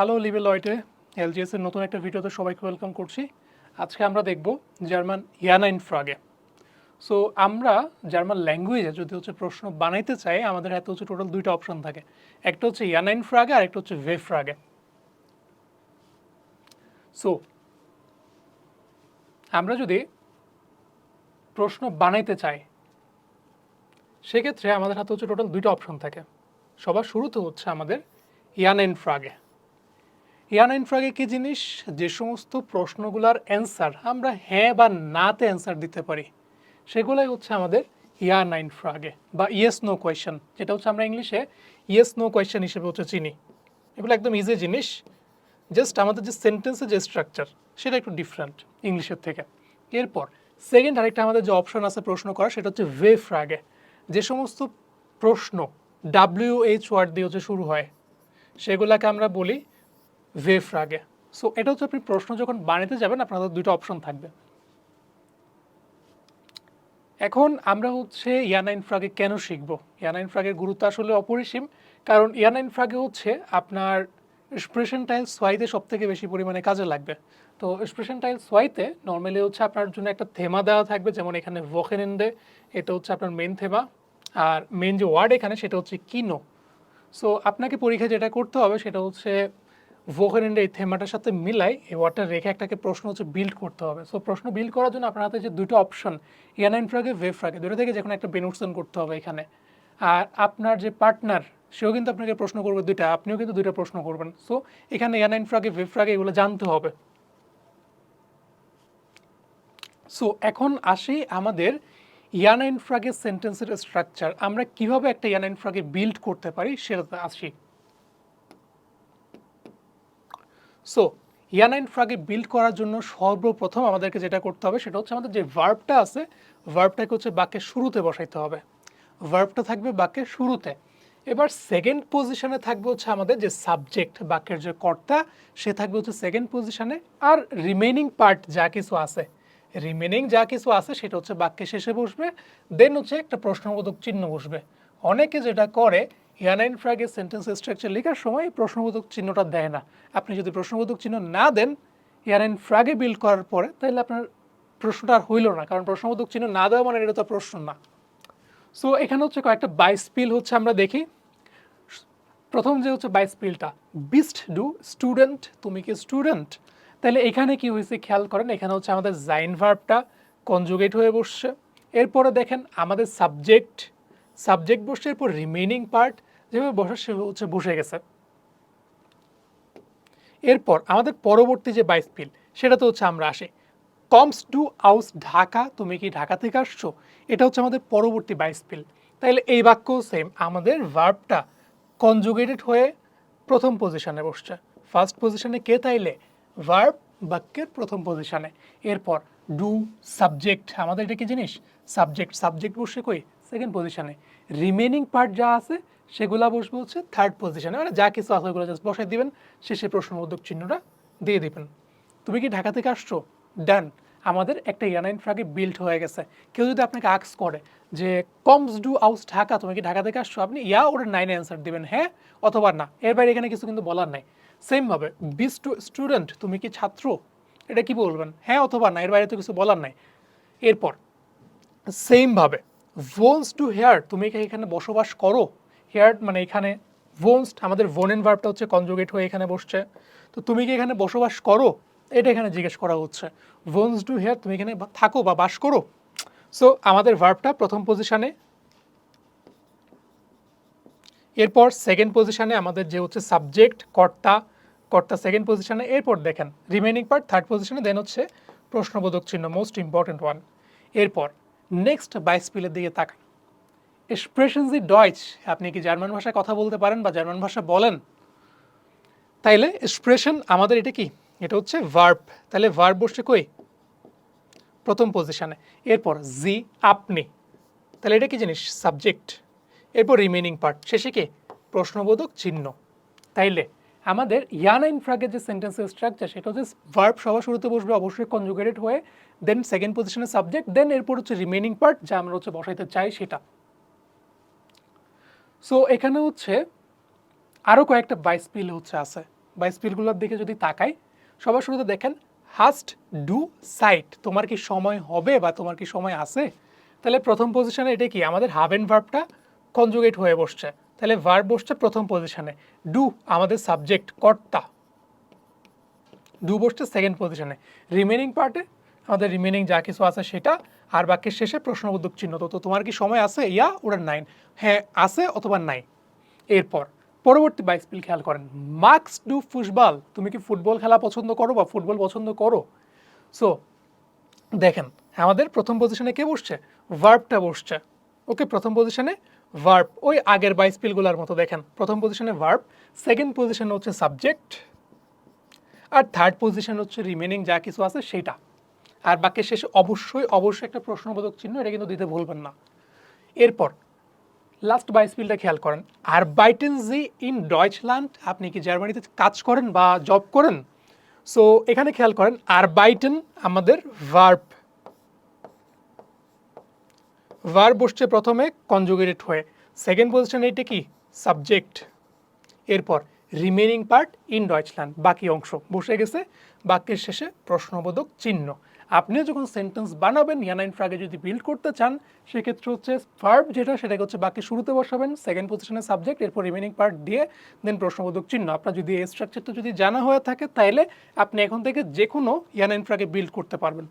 Hello লিভেল লয়টে এলজিএস এর নতুন একটা ভিডিওতে সবাইকে ওয়েলকাম করছি। আজকে আমরা দেখব জার্মান ইয়ানাইন ফ্রাগে সো আমরা জার্মান ল্যাঙ্গুয়েজে যদি হচ্ছে প্রশ্ন বানাইতে চাই, আমাদের হাতে হচ্ছে টোটাল দুইটা অপশন থাকে। একটা হচ্ছে ইয়ানাইন ফ্রাগে আর একটা হচ্ছে ভে ফ্রাগে সো আমরা যদি প্রশ্ন বানাইতে চাই, সেক্ষেত্রে আমাদের হাতে হচ্ছে টোটাল দুইটা অপশন থাকে। সবার শুরুতে হচ্ছে আমাদের ইয়ানাইন ফ্রাগে ইয়ানাইন ফ্রাগে কি জিনিস? যে সমস্ত প্রশ্নগুলোর অ্যান্সার, আমরা হ্যাঁ বা নাতে অ্যান্সার দিতে পারি। সেগুলোই হচ্ছে আমাদের ইয়া নাইন ফ্রাগে বা ইয়েস নো কোয়েশ্চেন, যেটা হচ্ছে আমরা ইংলিশে ইয়েস নো কোয়েশ্চেন হিসেবে হচ্ছে চিনি। এগুলো একদম ইজি জিনিস জাস্ট আমাদের যে সেন্টেন্সের যে স্ট্রাকচার সেটা একটু ডিফারেন্ট ইংলিশের থেকে। এরপর সেকেন্ড আরেকটা আমাদের যে অপশন আছে প্রশ্ন করা সেটা হচ্ছে ওয়ে ফ্রাগে যে সমস্ত প্রশ্ন ডাব্লিউ এইচ ওয়ার্ড দিয়ে হচ্ছে শুরু হয়, সেগুলোকে আমরা বলি ওয়ে ফ্রাগে সো এটা হচ্ছে আপনি প্রশ্ন যখন বানাতে যাবেন আপনাদের দুটো অপশন থাকবে। এখন আমরা হচ্ছে ইয়ানাইন ফ্রাগে কেন শিখব? ইয়ানাইন ফ্রাগের গুরুত্ব আসলে অপরিসীম, কারণ ইয়ানাইন ফ্রাগে হচ্ছে আপনার এক্সপ্রেশন টাইল সোয়াইতে সব থেকে বেশি পরিমাণে কাজে লাগবে। তো এক্সপ্রেশন টাইল সোয়াইতে নর্মালি হচ্ছে আপনার জন্য একটা থেমা দেওয়া থাকবে, যেমন এখানে ভোকেনেন্ডে এটা হচ্ছে আপনার মেন থেমা আর মেন যে ওয়ার্ড এখানে সেটা হচ্ছে কিনো সো আপনাকে পরীক্ষায় যেটা করতে হবে সেটা হচ্ছে ভোকেনেন্ডে এই থেমাটার সাথে মিলাই এই ওয়ার্ডটা রেখে একটাকে প্রশ্ন হচ্ছে বিল্ড করতে হবে। সো প্রশ্ন বিল্ড করার জন্য আপনার হাতে যে দুটো অপশন ইয়ানাইন ফ্রাগে ওয়েভ ফ্রাগে দুটো থেকে যে কোনো একটা বেনুটসন করতে হবে এখানে। আর আপনার যে পার্টনার সেও কিন্তু আপনাকে প্রশ্ন করবে দুইটা, আপনিও কিন্তু দুইটা প্রশ্ন করবেন। সো এখানে ইয়ানাইন ফ্রাগে ওয়েভ ফ্রাগে এগুলো জানতে হবে। সো এখন আসি আমাদের ইয়ানাইন ফ্রাগের সেন্টেন্সের স্ট্রাকচার আমরা কীভাবে একটা ইয়ানাইন ফ্রাগে বিল্ড করতে পারি সেটাতে আসি। সো ইয়ানাইন ফ্রাগে বিল্ড করার জন্য সর্বপ্রথম আমাদেরকে যেটা করতে হবে সেটা হচ্ছে আমাদের যে ভার্বটা আছে ভার্বটাকে হচ্ছে বাক্যের শুরুতে বসাইতে হবে। ভার্বটা থাকবে বাক্যের শুরুতে। এবার সেকেন্ড পজিশনে থাকবে হচ্ছে আমাদের যে সাবজেক্ট বাক্যের যে কর্তা, সে থাকবে হচ্ছে সেকেন্ড পজিশনে আর রিমেনিং পার্ট যা কিছু আছে রিমেনিং যা কিছু আছে সেটা হচ্ছে বাক্যের শেষে বসবে। দেন হচ্ছে একটা প্রশ্নবোধক চিহ্ন বসবে। অনেকে যেটা করে ইয়ানাইন ফ্রাগের সেন্টেন্স স্ট্রাকচার লেখার সময় প্রশ্নবোধক চিহ্নটা দেয় না। আপনি যদি প্রশ্নবোধক চিহ্ন না দেন ইয়ানাইন ফ্রাগে বিল্ড করার পরে তাহলে আপনার প্রশ্নটা আর হইল না, কারণ প্রশ্নবোধক চিহ্ন না দেওয়া মানে এটা তো প্রশ্ন না। সো এখানে হচ্ছে কয়েকটা বাইসপিল হচ্ছে আমরা দেখি। প্রথম যে হচ্ছে বাইসপিলটা বিস্ট ডু স্টুডেন্ট তুমি কি স্টুডেন্ট তাহলে এখানে কি হয়েছে খেয়াল করেন, এখানে হচ্ছে আমাদের জাইন ভার্বটা কনজুগেট হয়ে বসছে। এরপরে দেখেন আমাদের সাবজেক্ট সাবজেক্ট বসছে, এরপর রিমেনিং পার্ট যেভাবে বসার সেভাবে হচ্ছে বসে গেছে। এরপর আমাদের পরবর্তী যে বাইস্পিল সেটা তো হচ্ছে আমরা আসি। কমস টু আউস ঢাকা, তুমি কি ঢাকা থেকে আসছো? এটা হচ্ছে আমাদের পরবর্তী বাইসপিল তাইলে এই বাক্য সেম আমাদের ভার্বটা কনজুগেটেড হয়ে প্রথম পজিশনে বসছে। ফার্স্ট পজিশনে কে তাইলে? ভার্ব বাক্যের প্রথম পজিশনে এরপর ডু সাবজেক্ট আমাদের এটা কি জিনিস? সাবজেক্ট সাবজেক্ট বসে কই? সেকেন্ড পজিশনে রিমেনিং পার্ট যা আছে, সেগুলা বসবে হচ্ছে থার্ড পজিশনে মানে যা কিছু আছে ওগুলো জাস্ট বসাই দিবেন, শেষে প্রশ্নবোধক চিহ্নটা দিয়ে দিবেন। তুমি কি ঢাকা থেকে আসছো? ডান আমাদের একটা ইয়ানাইন ফ্রাগে বিল্ড হয়ে গেছে। কেউ যদি আপনাকে আক্স করে যে, কমস ডু আউস ঢাকা, তুমি কি ঢাকা থেকে আসছো? আপনি ইয়া ওর নাইনে অ্যান্সার দিবেন হ্যাঁ অথবা না। এর বাইরে এখানে কিছু কিন্তু বলার নাই। সেমভাবে বি স্টুডেন্ট তুমি কি ছাত্র? এটা কি বলবেন? হ্যাঁ অথবা না। এর বাইরে তো কিছু বলার নাই। এরপর সেমভাবে ভোনস টু হেয়ার তুমি কি এখানে বসবাস করো? হেয়ার মানে এখানে ভোনস আমাদের ভোনেন ভার্বটা হচ্ছে কনজুগেট হয়ে এখানে বসছে। তো তুমি কি এখানে বসবাস করো? এটা এখানে জিজ্ঞেস করা হচ্ছে। ভোনস টু হেয়ার তুমি এখানে থাকো বা বাস করো। সো আমাদের ভার্বটা প্রথম পজিশানে এরপর সেকেন্ড পজিশানে আমাদের যে হচ্ছে সাবজেক্ট কর্তা কর্তা সেকেন্ড পজিশানে এরপর দেখেন রিমেনিং পার্ট থার্ড পজিশানে দেন হচ্ছে প্রশ্নবোধক চিহ্ন মোস্ট ইম্পর্টেন্ট ওয়ান এরপর নেক্সট বাইসপিলের দিকে তাকান। এক্সপ্রেশন জি ডয়েচ আপনি কি জার্মান ভাষায় কথা বলতে পারেন বা জার্মান ভাষা বলেন? তাইলে এক্সপ্রেশন আমাদের এটা কি? এটা হচ্ছে ভার্ব তাহলে ভার্ব বসছে কই? প্রথম পজিশনে এরপর জি আপনি। তাহলে এটা কি জিনিস? সাবজেক্ট এরপর রিমেনিং পার্ট শেষে কি? প্রশ্নবোধক চিহ্ন। তাইলে আমাদের ইয়ানাইন ফ্রাগের যে সেন্টেন্সের স্ট্রাকচার সেটা হচ্ছে ভার্ব সবার শুরুতে বসবে অবশ্যই কনজুগেটেড হয়ে দেন সেকেন্ড পজিশনে সাবজেক্ট দেন এরপর হচ্ছে রিমেনিং পার্ট যা আমরা হচ্ছে বসাইতে চাই সেটা। সো এখানে হচ্ছে আরও কয়েকটা বাইসপিল হচ্ছে আছে। বা স্পিলগুলোর দিকে যদি তাকাই, সবার শুরুতে দেখেন হাস্ট ডু সাইট তোমার কি সময় হবে বা তোমার কি সময় আছে? তাহলে প্রথম পজিশনে এটা কি? আমাদের হাভ এন্ড ভার্বটা কনজুগেট হয়ে বসছে। তাহলে ভার্ব বসছে প্রথম পজিশনে ডু আমাদের সাবজেক্ট কর্তা। ডু বসছে সেকেন্ড পজিশনে রিমেনিং পার্টে আমাদের রিমেনিং যা কিছু আছে সেটা, আর বাক্যের শেষে প্রশ্নবোধক চিহ্ন। তো তোমার কি সময় আছে? ইয়া, ওরা নাইন হ্যাঁ আছে অথবা নাই। এরপর, পরবর্তী বাইসপিল খেয়াল করেন। মার্কস ডু ফুটবল। তুমি কি ফুটবল খেলা পছন্দ করো বা ফুটবল পছন্দ করো? সো দেখেন, আমাদের প্রথম পজিশনে কে বসছে? ভার্বটা বসছে। ওকে, প্রথম পজিশনে ভার্ব ওই আগের বাইসপিলগুলোর মতো দেখেন। প্রথম পজিশনে ভার্ব সেকেন্ড পজিশনে হচ্ছে সাবজেক্ট আর থার্ড পজিশন হচ্ছে রিমেনিং যা কিছু আছে সেটা। আর বাক্যের শেষে অবশ্যই অবশ্যই একটা প্রশ্নবোধক চিহ্ন, এটা কিন্তু দিতে ভুলবেন না। এরপর লাস্ট বাইসপিলটা খেয়াল করেন। আর বাইটেন জি ইন ডয়েচল্যান্ড আপনি কি জার্মানিতে কাজ করেন বা জব করেন? সো এখানে খেয়াল করেন, আর বাইটেন আমাদের ভার্ব ভার্ব বসছে প্রথমে কনজুগেটেড হয়ে। সেকেন্ড পজিশন এইটা কি? সাবজেক্ট এরপর রিমেনিং পার্ট ইন ডয়েচল্যান্ড বাকি অংশ। বসে গেছে, বাক্যের শেষে প্রশ্নবোধক চিহ্ন। আপনি যখন সেন্টেন্স বানাবেন, ইয়ানাইন ফ্রাগে যদি বিল্ড করতে চান, সেক্ষেত্রে হচ্ছে ভার্ব যেটা, সেটাকে হচ্ছে বাকি শুরুতে বসাবেন সেকেন্ড পজিশনে সাবজেক্ট এরপর রিমেনিং পার্ট দিয়ে দেন প্রশ্নবোধক চিহ্ন। আপনার যদি এই স্ট্রাকচারটা যদি জানা হয়ে থাকে তাহলে আপনি এখন থেকে যে কোনো ইয়ানাইন ফ্রাগে বিল্ড করতে পারবেন।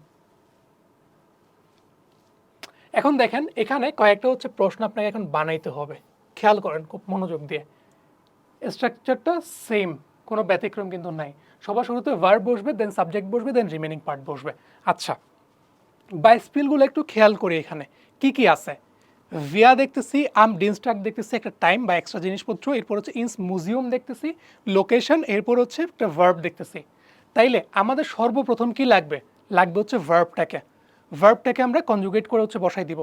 এখন দেখেন, এখানে কয়েকটা হচ্ছে প্রশ্ন আপনাকে এখন বানাইতে হবে। খেয়াল করেন খুব মনোযোগ দিয়ে। স্ট্রাকচারটা সেম কোনো ব্যতিক্রম কিন্তু নাই। সবার শুরুতে ভার্ব বসবে দেন সাবজেক্ট বসবে দেন রিমেনিং পার্ট বসবে। আচ্ছা বাইসপিলগুলো একটু খেয়াল করি এখানে। কি কি আছে? ভিয়া দেখতেছি আম ডিনস্ট্রাক দেখতেছি, একটা টাইম বা এক্সট্রা জিনিসপত্র, এরপর হচ্ছে ইনস মিউজিয়াম দেখতেছি লোকেশন এরপর হচ্ছে একটা ভার্ব দেখতেছি। তাইলে আমাদের সর্বপ্রথম কি লাগবে? লাগবে হচ্ছে ভার্বটাকে ভার্বটাকে আমরা কনজুগেট করে হচ্ছে বসাই দিব।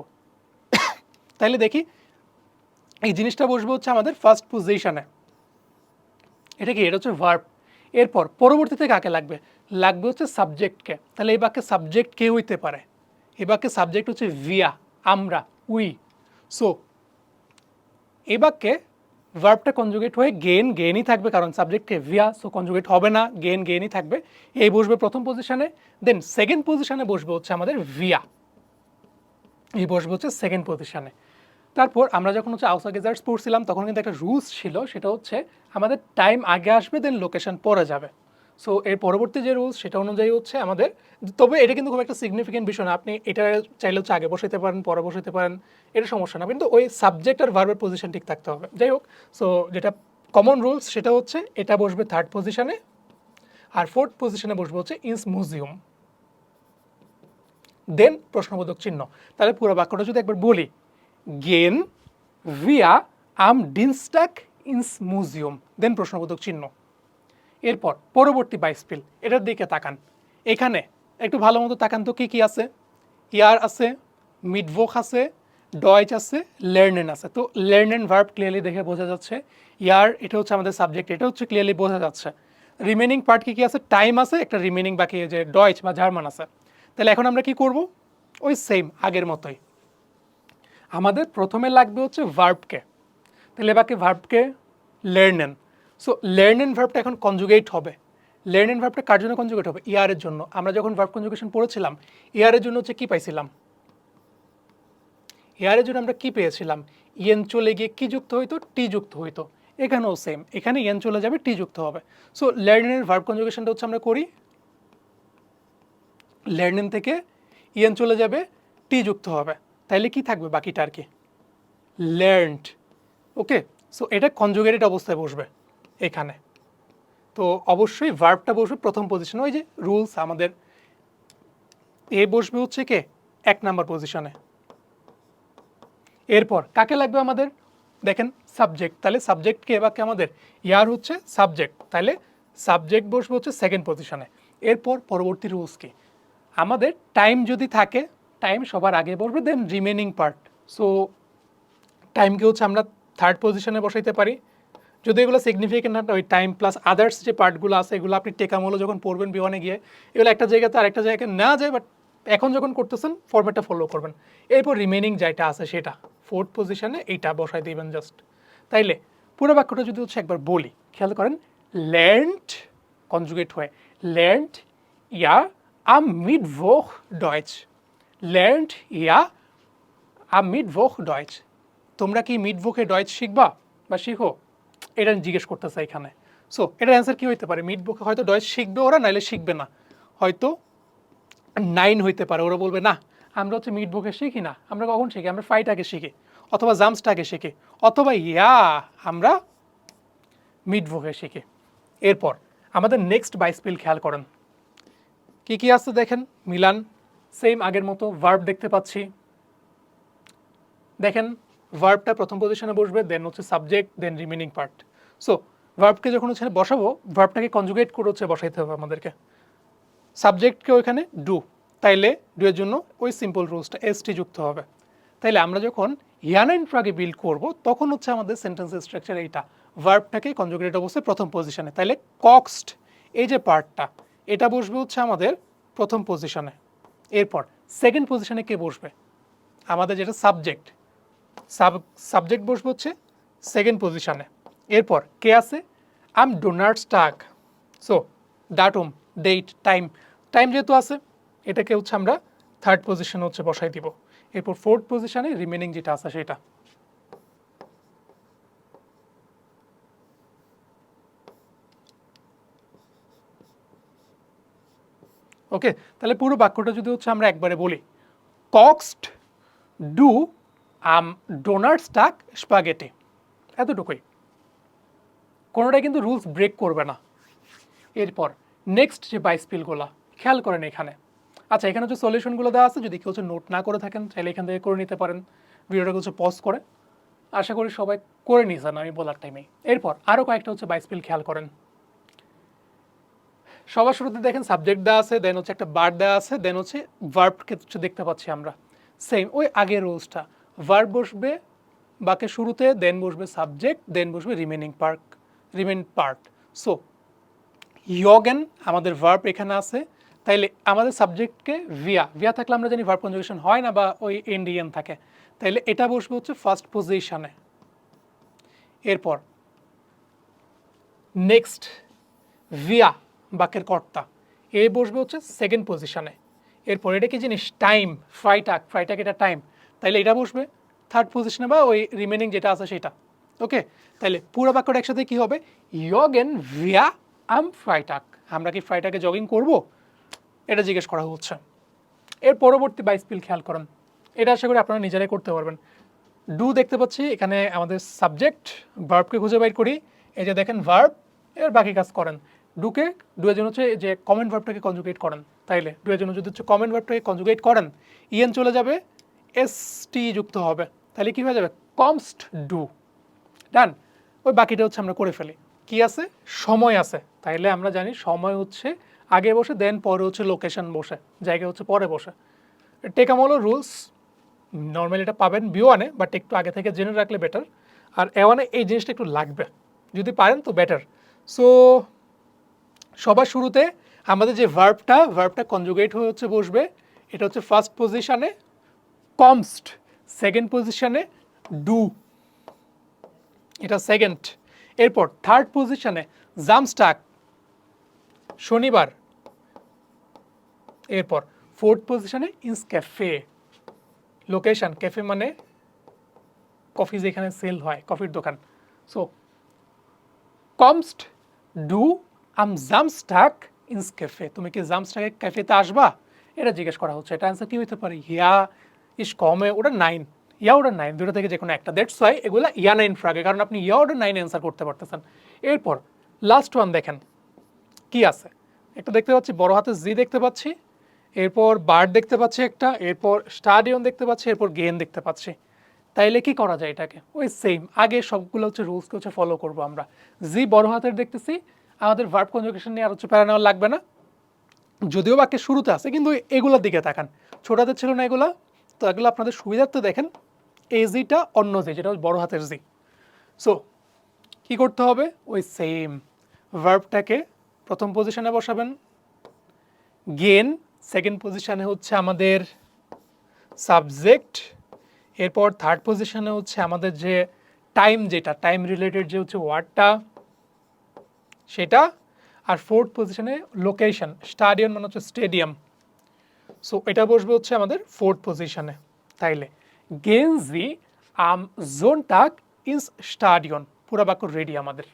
তাইলে দেখি, এই জিনিসটা বসবে হচ্ছে আমাদের ফার্স্ট পজিশনে এটা কি? এটা হচ্ছে ভার্ব এরপর পরবর্তীতে কাকে লাগবে? লাগবে হচ্ছে সাবজেক্টকে তাহলে এই বাক্যে সাবজেক্ট কে হইতে পারে? এই বাক্যে সাবজেক্ট হচ্ছে ভিয়া আমরা উই সো এই বাক্যে ভার্বটা কনজুগেট হয়ে গেন গেনই থাকবে, কারণ সাবজেক্টে ভিয়া সো কনজুগেট হবে না গেন গেনই থাকবে। এই বসবে প্রথম পজিশনে দেন সেকেন্ড পজিশনে বসবে হচ্ছে আমাদের ভিয়া এই বসবে হচ্ছে সেকেন্ড পজিশনে তারপর আমরা যখন হচ্ছে আউসা গেজার্স পড়ছিলাম, তখন কিন্তু একটা রুলস ছিল, সেটা হচ্ছে আমাদের টাইম আগে আসবে দেন লোকেশন পরে যাবে। সো এর পরবর্তী যে রুলস সেটা অনুযায়ী হচ্ছে আমাদের, তবে এটা কিন্তু খুব একটা সিগনিফিকেন্ট বিষয় না। আপনি এটা চাইলে হচ্ছে আগে বসাইতে পারেন, পরে বসাইতে পারেন, এটা সমস্যা না। কিন্তু ওই সাবজেক্ট আর ভার্বের পজিশন ঠিক থাকতে হবে। যাই হোক সো যেটা কমন রুলস সেটা হচ্ছে এটা বসবে থার্ড পজিশনে আর ফোর্থ পজিশনে বসবে হচ্ছে ইনস মিউজিয়াম দেন প্রশ্নবোধক চিহ্ন। তাহলে পুরো বাক্যটা যদি একবার বলি গেন ভিয়া আম ডিনস্টাক ইনস মিউজিয়াম দেন প্রশ্নবোধক চিহ্ন। এরপর পরবর্তী বাইসপিল এটার দিকে তাকান। এখানে একটু ভালো মতো তাকান তো কী কী আছে? ইয়ার আছে, মিডভোক আছে, ডয়েচ আছে লের্নেন আছে। তো লের্নেন ভার্ব ক্লিয়ারলি দেখে বোঝা যাচ্ছে, ইয়ার এটা হচ্ছে আমাদের সাবজেক্ট এটা হচ্ছে ক্লিয়ারলি বোঝা যাচ্ছে। রিমেনিং পার্ট কী কী আছে? টাইম আছে, একটা রিমেনিং বাকি যে ডয়েচ বা জার্মান আছে। তাহলে এখন আমরা কি করব? ওই সেম আগের মতোই। আমাদের প্রথমে লাগবে হচ্ছে ভার্বকে তাহলে বাকি ভার্বকে লের্নেন সো লের্নেন ভার্বটা এখন কনজুগেট হবে। লের্নেন ভার্বটা কার জন্য কনজুগেট হবে? ইয়ারের জন্য। আমরা যখন ভার্ব কনজুগেশন পড়েছিলাম ইয়ারের জন্য হচ্ছে কী পাইছিলাম? ইয়ারের জন্য আমরা কি পেয়েছিলাম? ইয়েন চলে গিয়ে কি যুক্ত হইতো? টি যুক্ত হইতো। এখানেও সেম এখানে ইয়েন চলে যাবে টি যুক্ত হবে। সো লের্নেনের ভার্ব কনজুগেশনটা হচ্ছে আমরা করি। লের্নেন থেকে ইয়েন চলে যাবে টি যুক্ত হবে। তাইলে কি থাকবে বাকিটা আর কি? লার্নড ওকে সো এটা কনজুগেটেড অবস্থায় বসবে। এখানে। তো অবশ্যই ভার্বটা বসবে প্রথম পজিশনে ওই যে রুলস আমাদের। এ বসবে হচ্ছে কে? এক নাম্বার পজিশনে এরপর কাকে লাগবে আমাদের? দেখেন সাবজেক্ট তাহলে সাবজেক্ট কে বাক্যে আমাদের? ইয়ার হচ্ছে সাবজেক্ট তাহলে সাবজেক্ট বসবে হচ্ছে সেকেন্ড পজিশনে এরপর পরবর্তী রুলস কি? আমাদের টাইম যদি থাকে টাইম সবার আগে বসবে দেন রিমেনিং পার্ট সো টাইমকে হচ্ছে আমরা থার্ড পজিশনে বসাইতে পারি। যদি এগুলো সিগনিফিকেন্ট না, ওই টাইম প্লাস আদার্স যে পার্টগুলো আছে, এগুলো আপনি টেকামূল্য যখন পড়বেন বিওয়ানে গিয়ে, এগুলো একটা জায়গাতে আরেকটা জায়গায় না যায় বাট এখন যখন করতেছেন ফরম্যাটটা ফলো করবেন। এরপর রিমেনিং যেটা আছে সেটা ফোর্থ পজিশনে এইটা বসাই দিবেন জাস্ট তাইলে, পুরো বাক্যটা যদি হচ্ছে একবার বলি, খেয়াল করেন lernt কনজুগেট হয় lernt ihr am Mittwoch Deutsch lernt ihr am Mittwoch Deutsch তোমরা কি মিডভোকে ডয়েচ শিখবা বা শিখো? এটা জিজ্ঞেস করতেছে এখানে। সো এটার অ্যান্সার কি হইতে পারে? মিড বুকে হয়তো ডয়েচ শিখবে ওরা, নাইলে শিখবে না। হয়তো নাইন হইতে পারে, ওরা বলবে, না, আমরা হচ্ছে মিড বুকে শিখি না। আমরা কখন শিখি? আমরা ফাইটাকে শিখি, অথবা জামসটাকে শিখি, অথবা ইয়া, আমরা মিড বুকে শিখি। এরপর, আমাদের নেক্সট বাইসপিল খেয়াল করেন। কি কি আছে দেখেন? মিলান সেম আগের মতো ভার্ব দেখতে পাচ্ছি। দেখেন ভার্বটা প্রথম পজিশনে বসবে দেন হচ্ছে subject then remaining part so ভার্বকে যখন হচ্ছে বসাবো ভার্বটাকে কনজুগেট করে হচ্ছে বসাইতে হবে আমাদেরকে। সাবজেক্টকে ওইখানে ডু তাইলে ডু এর জন্য ওই সিম্পল রুলসটা এসটি যুক্ত হবে। তাইলে আমরা যখন ইয়ানাইন ফ্রাগে বিল্ড করব, তখন হচ্ছে আমাদের সেন্টেন্স স্ট্রাকচার এইটা। ভার্বটাকে কনজুগেট অবস্থায় প্রথম পজিশনে তাইলে কক্সড এই যে পার্টটা এটা বসবে হচ্ছে আমাদের প্রথম পজিশনে এরপর সেকেন্ড পজিশনে কে বসবে? আমাদের যেটা সাবজেক্ট সাব সাবজেক্ট বসবে হচ্ছে সেকেন্ড পজিশনে এরপর কে আছে? আম ডোনার্স টাক সো ডাটুম ডেট টাইম টাইম যেহেতু আছে, এটাকে হচ্ছে আমরা থার্ড পজিশনে হচ্ছে বসাই দিব। এরপর ফোর্থ পজিশনে রিমেনিং যেটা আছে সেটা। ওকে তাহলে পুরো বাক্যটা যদি হচ্ছে আমরা একবারে বলি। কক্সড ডু আম ডোনার স্টাক স্পাগেটে এতটুকুই। কোনোটাই কিন্তু রুলস ব্রেক করবে না। এরপর নেক্সট যে বাইসপিলগুলো খেয়াল করেন এখানে। আচ্ছা এখানে হচ্ছে সলিউশনগুলো দেওয়া আছে, যদি কেউ হচ্ছে নোট না করে থাকেন তাহলে এখান থেকে করে নিতে পারেন। ভিডিওটা হচ্ছে পজ করে। আশা করি সবাই করে নিয়েছেন আমি বলার টাইমে এরপর আরও কয়েকটা হচ্ছে বাইসপিল খেয়াল করেন। সবার শুরুতে দেখেন সাবজেক্ট দেওয়া আছে দেন হচ্ছে একটা বার দেওয়া আছে দেন হচ্ছে ভার্বকে দেখতে পাচ্ছি আমরা। সেম ওই আগের রুলসটা ভার্ব বসবে, বাকি শুরুতে দেন বসবে সাবজেক্ট দেন বসবে remaining part remain part so ইয়গেন আমাদের ভার্ব এখানে আছে, তাইলে আমাদের সাবজেক্টকে ভিয়া ভিয়া থাকলে আমরা জানি ভার্ব কনজুগেশন হয় না বা ওই ইন্ডিয়ান থাকে। তাইলে এটা বসবে হচ্ছে ফার্স্ট পজিশনে এরপর নেক্সট ভিয়া বাক্যের কর্তা। এ বসবে হচ্ছে সেকেন্ড পজিশনে এরপর এটা কি জিনিস? টাইম ফ্রাইটাক ফ্রাইটাক এটা টাইম তাইলে এটা বসবে থার্ড পজিশনে বা ওই রিমেনিং যেটা আছে সেটা। ওকে তাহলে পুরো বাক্যটা একসাথে কি হবে? ইয়গেন ভিয়া আম ফ্রাইটাক আমরা কি ফ্রাইটাকে জগিং করব? এটা জিজ্ঞেস করা হচ্ছে। এর পরবর্তী বাইসপিল খেয়াল করেন। এটা আশা করি আপনারা নিজেরাই করতে পারবেন। ডু দেখতে পাচ্ছি, এখানে আমাদের সাবজেক্ট ভার্বকে খুঁজে বাইর করি। এই যে দেখেন ভার্ব এর বাকি কাজ করেন। ডুকে ডু এর জন্য হচ্ছে যে কমেন্ট ভার্বটাকে কনজুগেট করেন। তাইলে ডু এর জন্য যদি হচ্ছে কমেন্ট ভার্বটাকে কনজুগেট করেন ইএন চলে যাবে এস টি যুক্ত হবে, তাহলে কি হয়ে যাবে? কমস্ট ডু ডান ওই বাকিটা হচ্ছে আমরা করে ফেলি। কি আছে? সময় আছে। তাইলে আমরা জানি সময় হচ্ছে আগে বসে দেন পরে হচ্ছে লোকেশন বসে, জায়গা হচ্ছে পরে বসে। টেকাম হলো রুলস নর্মালি এটা পাবেন বি ওয়ানে বাট একটু আগে থেকে জেনে রাখলে বেটার আর এ ওয়ানে এই জিনিসটা একটু লাগবে। যদি পারেন তো বেটার সো সবার শুরুতে আমাদের যে ভার্বটা ভার্বটা কনজুগেট হয়ে হচ্ছে বসবে, এটা হচ্ছে ফার্স্ট পজিশনে কমস্ট সেকেন্ড পজিশনে ডু এটা সেকেন্ড এরপর থার্ড পজিশনে জামস্টাক শনিবার। এরপর ফোর্থ পজিশনে ইনস ক্যাফে লোকেশন ক্যাফে মানে কফি যেখানে সেল হয় কফির দোকান। সো কমস্ট ডু আম জামস্টাক ইনস ক্যাফে তুমি কি জামস্টাকে ক্যাফেতে আসবা? এটা জিজ্ঞেস করা হচ্ছে। এটা অ্যান্সার কি হতে পারে? ইয়া ইস কম কমে ওটা নাইন ইয়া ওটা নাইন দুটো থেকে যে কোনো একটা। দ্যাটস ওয়াই এগুলো ইয়া নাইন ফ্রাগে কারণ আপনি ইয়া ওটা নাইন অ্যান্সার করতে পারতেছেন। এরপর লাস্ট ওয়ান দেখেন। কি আছে? একটা দেখতে পাচ্ছি, বড় হাতে জি দেখতে পাচ্ছি। এরপর বার্ড দেখতে পাচ্ছি একটা। এরপর স্টাডিয়ন দেখতে পাচ্ছি। এরপর গেন দেখতে পাচ্ছি। তাইলে কি করা যায় এটাকে? ওই সেম আগে সবগুলো হচ্ছে রুলসকে হচ্ছে ফলো করব আমরা। জি বড় হাতের দেখতেছি। আমাদের ভার্ব কনজুগেশন নিয়ে আর হচ্ছে প্যারা নেওয়া লাগবে না। যদিও বাক্যের শুরুতে আছে, কিন্তু এগুলোর দিকে তাকান। ছোট হাতের ছিল না এগুলো। তো এগুলো আপনাদের সুবিধার্থে দেখেন এই জিটা অন্য জি যেটা বড় হাতের জি সো কি করতে হবে? ওই সেম ভার্বটাকে প্রথম পজিশনে বসাবেন। গেন সেকেন্ড পজিশনে হচ্ছে আমাদের সাবজেক্ট এরপর থার্ড পজিশনে হচ্ছে আমাদের যে টাইম যেটা টাইম রিলেটেড যে হচ্ছে ওয়ার্ডটা সেটা, আর ফোর্থ পজিশনে লোকেশন স্টাডিয়াম মানে হচ্ছে স্টেডিয়াম সো এটা বসবে হচ্ছে আমাদের ফোর্থ পজিশনে তাইলে। গেন জি আম জোনটাক ইন্স স্টাডিয়ন পুরা বাক্য রেডি আমাদের।